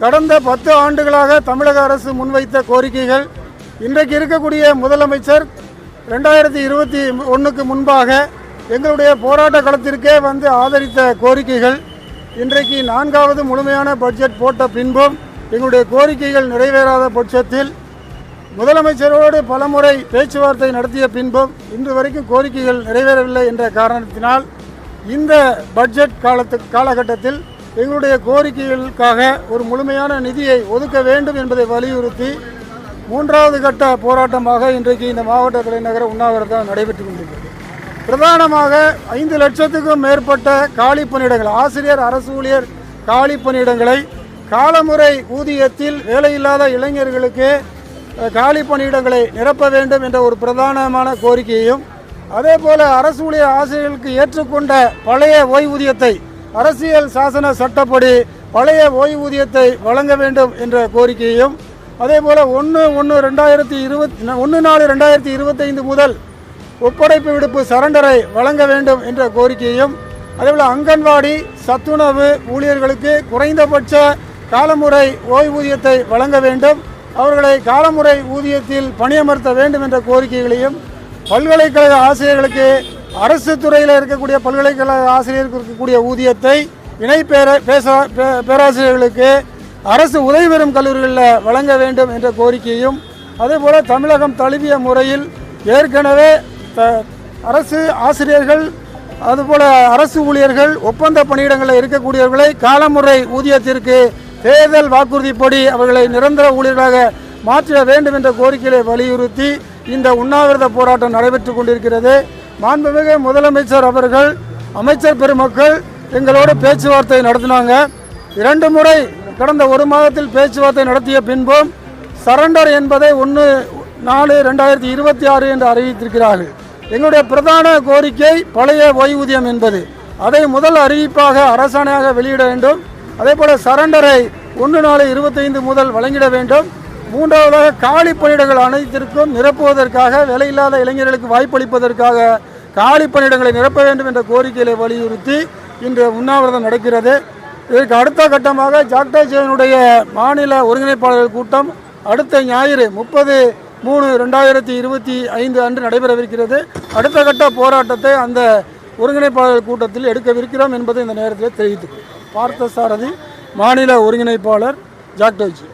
கடந்த பத்து ஆண்டுகளாக தமிழக அரசு முன்வைத்த கோரிக்கைகள் இன்றைக்கு இருக்கக்கூடிய முதலமைச்சர் ரெண்டாயிரத்தி இருபத்தி ஒன்றுக்கு முன்பாக எங்களுடைய போராட்ட களத்திற்கே வந்து ஆதரித்த கோரிக்கைகள் இன்றைக்கு நான்காவது முழுமையான பட்ஜெட் போட்ட பின்பும் எங்களுடைய கோரிக்கைகள் நிறைவேறாத பட்சத்தில் முதலமைச்சரோடு பலமுறை பேச்சுவார்த்தை நடத்திய பின்பும் இன்று வரைக்கும் கோரிக்கைகள் நிறைவேறவில்லை என்ற காரணத்தினால் இந்த பட்ஜெட் காலத்து காலகட்டத்தில் எங்களுடைய கோரிக்கைகளுக்காக ஒரு முழுமையான நிதியை ஒதுக்க வேண்டும் என்பதை வலியுறுத்தி மூன்றாவது கட்ட போராட்டமாக இன்றைக்கு இந்த மாவட்ட தலைநகர உண்ணாவிரதம் நடைபெற்று கொண்டிருக்கிறது. பிரதானமாக ஐந்து லட்சத்துக்கும் மேற்பட்ட காலி பணியிடங்கள் ஆசிரியர் அரசு ஊழியர் காலி பணியிடங்களை காலமுறை ஊதியத்தில் வேலையில்லாத இளைஞர்களுக்கு காலி பணியிடங்களை நிரப்ப வேண்டும் என்ற ஒரு பிரதானமான கோரிக்கையையும் அதே போல அரசு ஊழியர் ஆசிரியர்களுக்கு ஏற்றுக்கொண்ட பழைய ஓய்வூதியத்தை அரசியல் சாசன சட்டப்படி பழைய ஓய்வூதியத்தை வழங்க வேண்டும் என்ற கோரிக்கையையும் அதே போல ஒன்று ஒன்று ரெண்டாயிரத்தி இருபத்தி ஒன்று நாலு ரெண்டாயிரத்தி இருபத்தைந்து முதல் ஒப்படைப்பு விடுப்பு சரண்டரை வழங்க வேண்டும் என்ற கோரிக்கையும் அதேபோல் அங்கன்வாடி சத்துணவு ஊழியர்களுக்கு குறைந்தபட்ச காலமுறை ஓய்வூதியத்தை வழங்க வேண்டும் அவர்களை காலமுறை ஊதியத்தில் பணியமர்த்த வேண்டும் என்ற கோரிக்கைகளையும் பல்கலைக்கழக ஆசிரியர்களுக்கு அரசு துறையில் இருக்கக்கூடிய பல்கலைக்கழக ஆசிரியருக்கு இருக்கக்கூடிய ஊதியத்தை இணை பேர பேச பே- பேராசிரியர்களுக்கு அரசு உதவி பெறும் கல்லூரிகளில் வழங்க வேண்டும் என்ற கோரிக்கையும் அதேபோல் தமிழகம் தழுவிய முறையில் ஏற்கனவே த அரசு ஆசிரியர்கள் அதுபோல அரசு ஊழியர்கள் ஒப்பந்த பணியிடங்களில் இருக்கக்கூடியவர்களை காலமுறை ஊதியத்திற்கு தேர்தல் வாக்குறுதிப்படி அவர்களை நிரந்தர ஊழியர்களாக மாற்றிட வேண்டும் என்ற கோரிக்கையை வலியுறுத்தி இந்த உண்ணாவிரத போராட்டம் நடைபெற்று கொண்டிருக்கிறது. மாண்புமிகு முதலமைச்சர் அவர்கள் அமைச்சர் பெருமக்கள் எங்களோடு பேச்சுவார்த்தை நடத்தினாங்க. இரண்டு முறை கடந்த ஒரு மாதத்தில் பேச்சுவார்த்தை நடத்திய பின்பும் சரண்டர் என்பதை ஒன்று நாலு ரெண்டாயிரத்தி இருபத்தி ஆறு என்று அறிவித்திருக்கிறார்கள். எங்களுடைய பிரதான கோரிக்கை பழைய ஓய்வூதியம் என்பது. அதை முதல் அறிவிப்பாக அரசாணையாக வெளியிட வேண்டும். அதே போல சரண்டரை ஒன்று நாலு இருபத்தைந்து முதல் வழங்கிட வேண்டும். மூன்றாவதாக காலி பணியிடங்கள் அனைத்திற்கும் நிரப்புவதற்காக வேலையில்லாத இளைஞர்களுக்கு வாய்ப்பளிப்பதற்காக காலி பணியிடங்களை நிரப்ப வேண்டும் என்ற கோரிக்கையை வலியுறுத்தி இன்று உண்ணாவிரதம் நடக்கிறது. இதற்கு அடுத்த கட்டமாக ஜாக்டா மாநில ஒருங்கிணைப்பாளர்கள் கூட்டம் அடுத்த ஞாயிறு முப்பது மூணு ரெண்டாயிரத்தி இருபத்தி ஐந்து அன்று நடைபெறவிருக்கிறது. அடுத்த கட்ட போராட்டத்தை அந்த ஒருங்கிணைப்பாளர்கள் கூட்டத்தில் எடுக்கவிருக்கிறோம் என்பதை இந்த நேரத்தில் தெரிவித்துக் பார்த்தசாரதி பார்த்த சாரதி மாநில ஒருங்கிணைப்பாளர் ஜாக்டோஜி